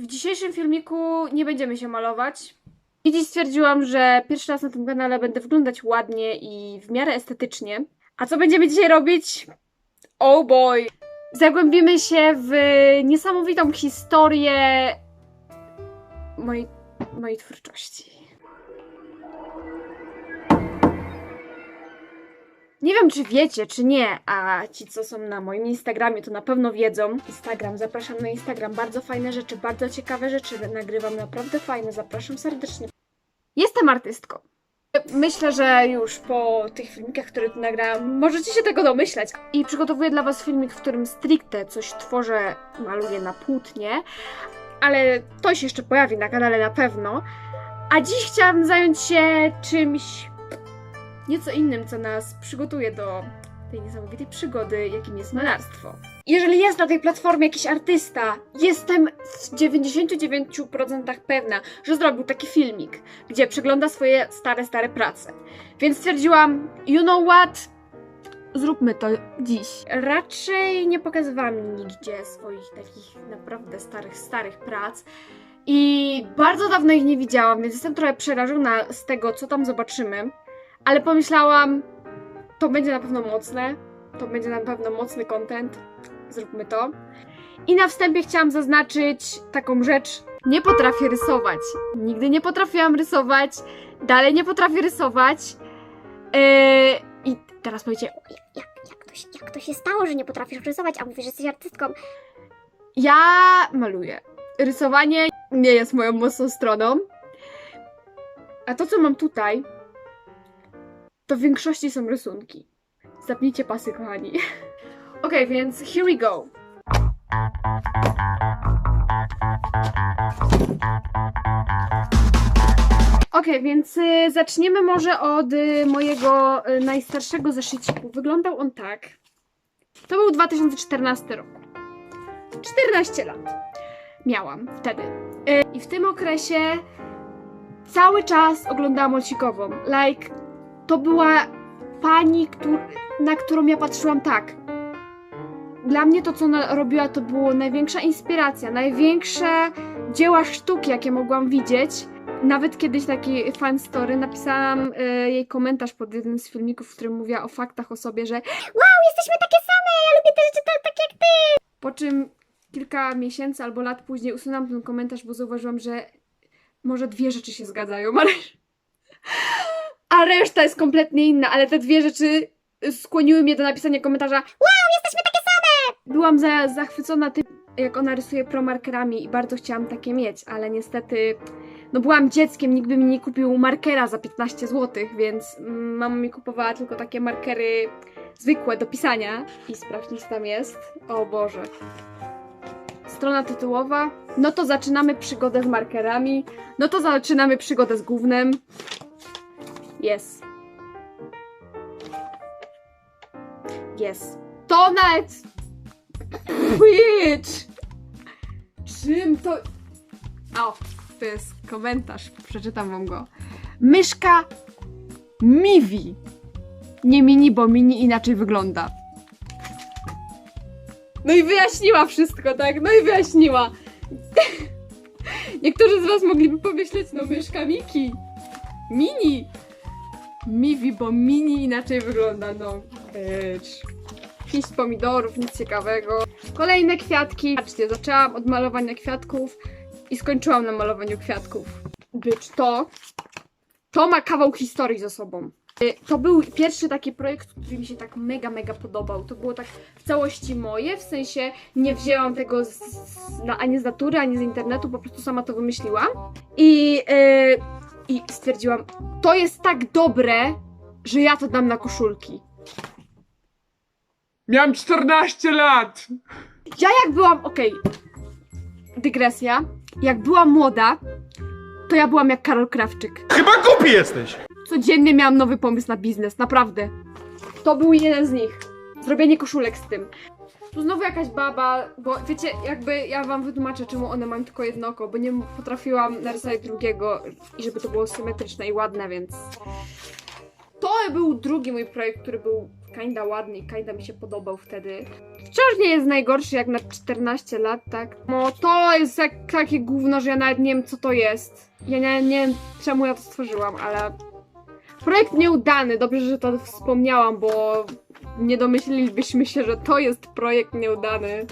W dzisiejszym filmiku nie będziemy się malować. I dziś stwierdziłam, że pierwszy raz na tym kanale będę wyglądać ładnie i w miarę estetycznie. A co będziemy dzisiaj robić? Oh boy! Zagłębimy się w niesamowitą historię mojej, mojej twórczości. Nie wiem, czy wiecie, czy nie, a ci, co są na moim Instagramie, to na pewno wiedzą. Instagram, zapraszam na Instagram. Bardzo fajne rzeczy, bardzo ciekawe rzeczy nagrywam, naprawdę fajne. Zapraszam serdecznie. Jestem artystką. Myślę, że już po tych filmikach, które tu nagrałam, możecie się tego domyślać. I przygotowuję dla Was filmik, w którym stricte coś tworzę, maluję na płótnie, ale to się jeszcze pojawi na kanale na pewno. A dziś chciałam zająć się czymś nieco innym, co nas przygotuje do tej niesamowitej przygody, jakim jest malarstwo. Jeżeli jest na tej platformie jakiś artysta, jestem w 99% pewna, że zrobił taki filmik, gdzie przegląda swoje stare, stare prace. Więc stwierdziłam, you know what? Zróbmy to dziś. Raczej nie pokazywałam nigdzie swoich takich naprawdę starych, starych prac. I bardzo dawno ich nie widziałam, więc jestem trochę przerażona z tego, co tam zobaczymy. Ale pomyślałam, to będzie na pewno mocne, to będzie na pewno mocny content, zróbmy to. I na wstępie chciałam zaznaczyć taką rzecz, nie potrafię rysować. Nigdy nie potrafiłam rysować, dalej nie potrafię rysować. Yy, I teraz powiecie, Jak, jak, to się, jak to się stało, że nie potrafisz rysować, a mówisz, że jesteś artystką? ja maluję. Rysowanie nie jest moją mocną stroną. A to, co mam tutaj, to w większości są rysunki. Zapnijcie pasy, kochani. Okej, więc here we go. Okej, więc y, zaczniemy może od y, mojego y, najstarszego zeszyciku. Wyglądał on tak. To był 2014 rok. 14 lat miałam wtedy. I w tym okresie cały czas oglądałam Olsikową. Like, to była pani, na którą ja patrzyłam tak. Dla mnie to, co ona robiła, to było największa inspiracja, największe dzieła sztuki, jakie mogłam widzieć. Nawet kiedyś taki fan story napisałam y, jej komentarz pod jednym z filmików, w którym mówiła o faktach o sobie, że Jesteśmy takie same, ja lubię te rzeczy tak, tak jak ty. Po czym kilka miesięcy albo lat później usunęłam ten komentarz, bo zauważyłam, że może dwie rzeczy się zgadzają, ale. Reszta jest kompletnie inna, ale te dwie rzeczy skłoniły mnie do napisania komentarza. Wow, jesteśmy takie same! Byłam za, zachwycona tym, jak ona rysuje promarkerami i bardzo chciałam takie mieć, ale niestety. No byłam dzieckiem, nikt by mi nie kupił markera za 15 zł, więc mm, mama mi kupowała tylko takie markery zwykłe do pisania. I sprawdźmy, co tam jest. O Boże. Strona tytułowa. No to zaczynamy przygodę z markerami. No to zaczynamy przygodę z gównem. Jest. Jest. To nawet... Bitch! Czym to... O, to jest komentarz. Przeczytam wam go. Myszka Miwi. Nie mini, bo mini inaczej wygląda. No i wyjaśniła wszystko, tak? No i wyjaśniła. Niektórzy z was mogliby pomyśleć, no myszka Miki. Mini. Miwi, bo mini inaczej wygląda, no. Bitch. Pięć pomidorów, nic ciekawego. Kolejne kwiatki. Patrzcie, zaczęłam od malowania kwiatków i skończyłam na malowaniu kwiatków. Bitch, to... To ma kawał historii za sobą. Y, To był pierwszy taki projekt, który mi się tak mega, mega podobał. To było tak w całości moje, w sensie nie wzięłam tego z, z, ani z natury, ani z internetu, po prostu sama to wymyśliłam. I, y, I stwierdziłam, to jest tak dobre, że ja to dam na koszulki. Miałem 14 lat! Ja jak byłam, okej, dygresja, jak byłam młoda, to ja byłam jak Karol Krawczyk. Chyba głupi jesteś! Codziennie miałam nowy pomysł na biznes, naprawdę. To był jeden z nich. Zrobienie koszulek z tym. Tu znowu jakaś baba, bo wiecie, jakby ja wam wytłumaczę, czemu one mają tylko jedno oko, bo nie potrafiłam narysować drugiego i żeby to było symetryczne i ładne, więc... To był drugi mój projekt, który był kinda ładny i kinda mi się podobał wtedy. Wciąż nie jest najgorszy jak na 14 lat, tak? No to jest jak, takie gówno, że ja nawet nie wiem co to jest. Ja nie, nie wiem czemu ja to stworzyłam, ale projekt nieudany. Dobrze, że to wspomniałam, bo nie domyślilibyśmy się, że to jest projekt nieudany.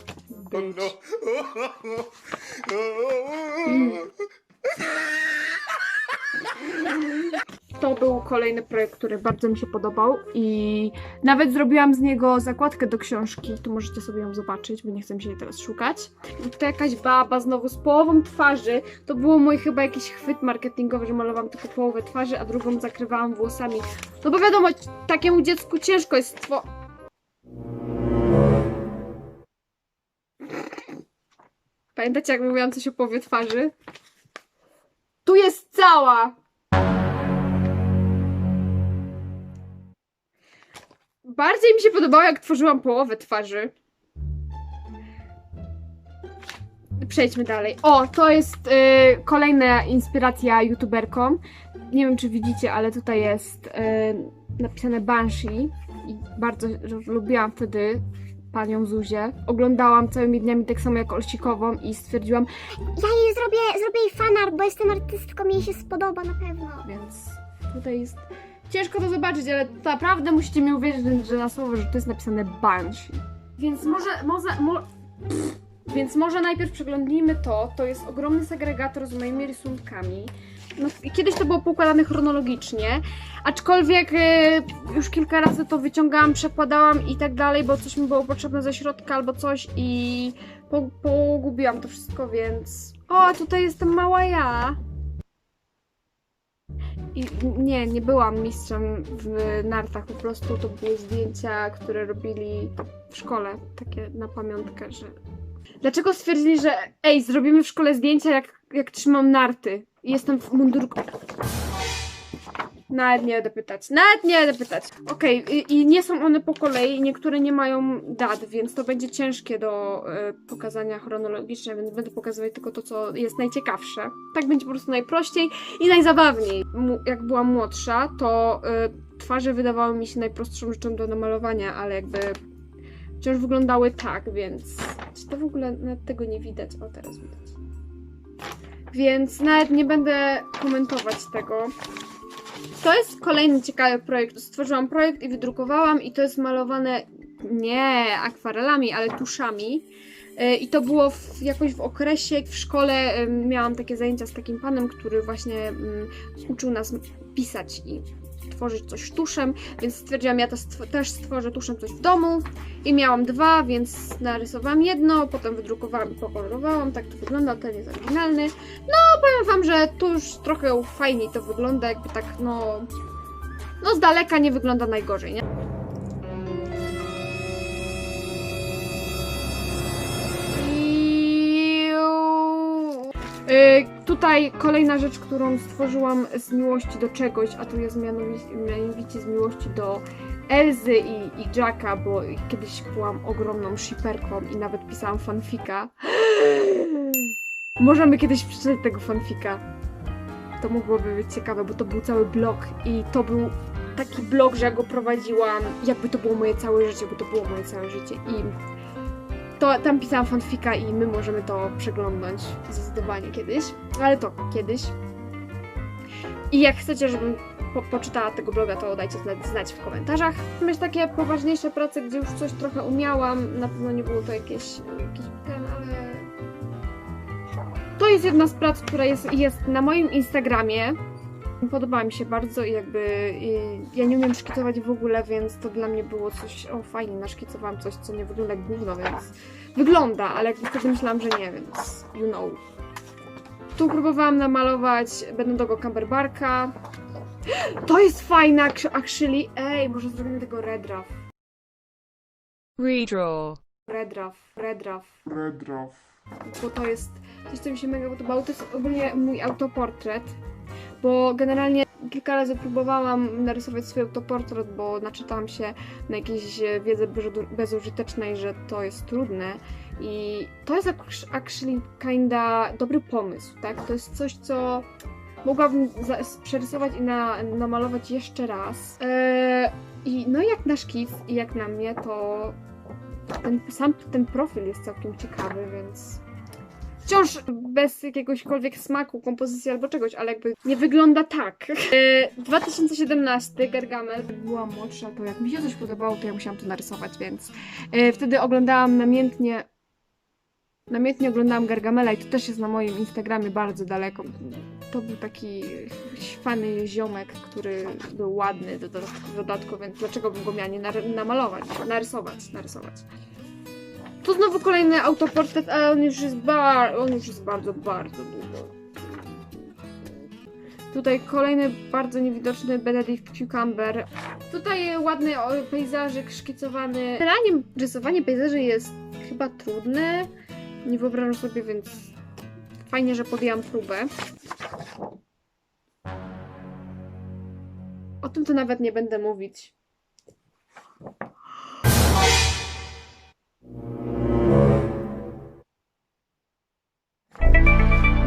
To był kolejny projekt, który bardzo mi się podobał i nawet zrobiłam z niego zakładkę do książki. Tu możecie sobie ją zobaczyć, bo nie chcę mi się jej teraz szukać. To jakaś baba znowu z połową twarzy. To było mój chyba jakiś chwyt marketingowy, że malowałam tylko połowę twarzy, a drugą zakrywałam włosami. No bo wiadomo, takiemu dziecku ciężko jest stwo... Pamiętacie, jak mówiłam coś o połowie twarzy? Tu jest cała! Bardziej mi się podobało, jak tworzyłam połowę twarzy. Przejdźmy dalej. O, to jest y, kolejna inspiracja youtuberką. Nie wiem, czy widzicie, ale tutaj jest y, napisane Banshee. I bardzo lubiłam wtedy panią Zuzię. Oglądałam całymi dniami tak samo jak Olsikową i stwierdziłam, Ja jej zrobię, zrobię jej fanart, bo jestem artystką, jej się spodoba na pewno. więc tutaj jest ciężko to zobaczyć, ale naprawdę musicie mi uwierzyć, że- na słowo, że to jest napisane Banshee. Więc może, może, mo... Więc może najpierw przeglądnijmy to. To jest ogromny segregator z moimi rysunkami. No, kiedyś to było poukładane chronologicznie, aczkolwiek e, już kilka razy to wyciągałam, przekładałam i tak dalej, bo coś mi było potrzebne ze środka albo coś i po, pogubiłam to wszystko, więc... O, tutaj jestem mała ja. I nie, nie byłam mistrzem w nartach, po prostu to były zdjęcia, które robili w szkole, takie na pamiątkę, że... Dlaczego stwierdzili, że ej, zrobimy w szkole zdjęcia, jak, jak trzymam narty i jestem w mundurku? Nawet nie będę pytać, nawet nie będę pytać. Okej, i, i nie są one po kolei, niektóre nie mają dat, więc to będzie ciężkie do e, pokazania chronologicznie, więc będę pokazywać tylko to, co jest najciekawsze. Tak będzie po prostu najprościej i najzabawniej. Mu- Jak byłam młodsza, to y, twarze wydawały mi się najprostszą rzeczą do namalowania, ale jakby wciąż wyglądały tak, więc czy to w ogóle nawet tego nie widać? O, teraz widać. Więc nawet nie będę komentować tego. To jest kolejny ciekawy projekt. Stworzyłam projekt i wydrukowałam i to jest malowane nie akwarelami, ale tuszami. Y, I to było w, jakoś w okresie w szkole. Miałam takie zajęcia z takim panem, który właśnie mm, uczył nas pisać i tworzyć coś tuszem, więc stwierdziłam, ja to stw- też stworzę tuszem coś w domu. I miałam dwa, więc narysowałam jedno, potem wydrukowałam i pokolorowałam. Tak to wygląda, ten jest oryginalny. No, powiem wam, że tuż trochę fajniej to wygląda, jakby tak, no. No, z daleka nie wygląda najgorzej, nie? Iu. Y, tutaj kolejna rzecz, którą stworzyłam z miłości do czegoś, a tu jest mianowicie, z miłości do Elzy i, i Jacka, bo kiedyś byłam ogromną shipperką i nawet pisałam fanfika. Możemy kiedyś przeczytać tego fanfika. To mogłoby być ciekawe, bo to był cały blog i to był taki blog, że ja go prowadziłam, jakby to było moje całe życie, bo to było moje całe życie i to tam pisałam fanfika i my możemy to przeglądać zdecydowanie kiedyś, ale to kiedyś. I jak chcecie, żebym po poczytała tego bloga, to dajcie znać, w komentarzach. Myślę, takie poważniejsze prace, gdzie już coś trochę umiałam, na pewno nie było to jakieś, jakiś ten, ale... To jest jedna z prac, która jest, jest na moim Instagramie. Podobała mi się bardzo i jakby i ja nie umiem szkicować w ogóle, więc to dla mnie było coś, o fajnie, naszkicowałam coś, co nie wygląda jak gówno, więc wygląda, ale jakby wtedy myślałam, że nie, więc you know. Tu próbowałam namalować będącego Camberbarka. To jest fajne, actu- actually. Ej, może zrobimy tego redraw. Redraw. Redraw, redraw. Redraw. bo to jest coś, co mi się mega podobało. To jest ogólnie mój autoportret, bo generalnie kilka razy próbowałam narysować swój autoportret, bo naczytałam się na jakiejś wiedzy bezu- bezużytecznej, że to jest trudne i to jest ac- actually kinda dobry pomysł, tak? To jest coś, co mogłabym przerysować i na, namalować jeszcze raz. Eee, I no jak na szkic i jak na mnie, to ten, sam ten profil jest całkiem ciekawy, więc wciąż bez jakiegośkolwiek smaku, kompozycji albo czegoś, ale jakby nie wygląda tak. E, 2017 Gargamel była młodsza, to jak mi się coś podobało, to ja musiałam to narysować, więc e, wtedy oglądałam namiętnie namiętnie oglądałam Gargamela i to też jest na moim Instagramie bardzo daleko. To był taki fany ziomek, który był ładny do, do, w dodatku, więc dlaczego bym go miała nie namalować, narysować, narysować. Tu znowu kolejny autoportret, ale on już jest, bar- on już jest bardzo, bardzo długo. Tutaj kolejny bardzo niewidoczny Benedict Cucumber. Tutaj ładny pejzażyk szkicowany. Generalnie rysowanie pejzaży jest chyba trudne. Nie wyobrażam sobie, więc fajnie, że podjęłam próbę. O tym to nawet nie będę mówić.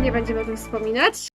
Nie będziemy o tym wspominać.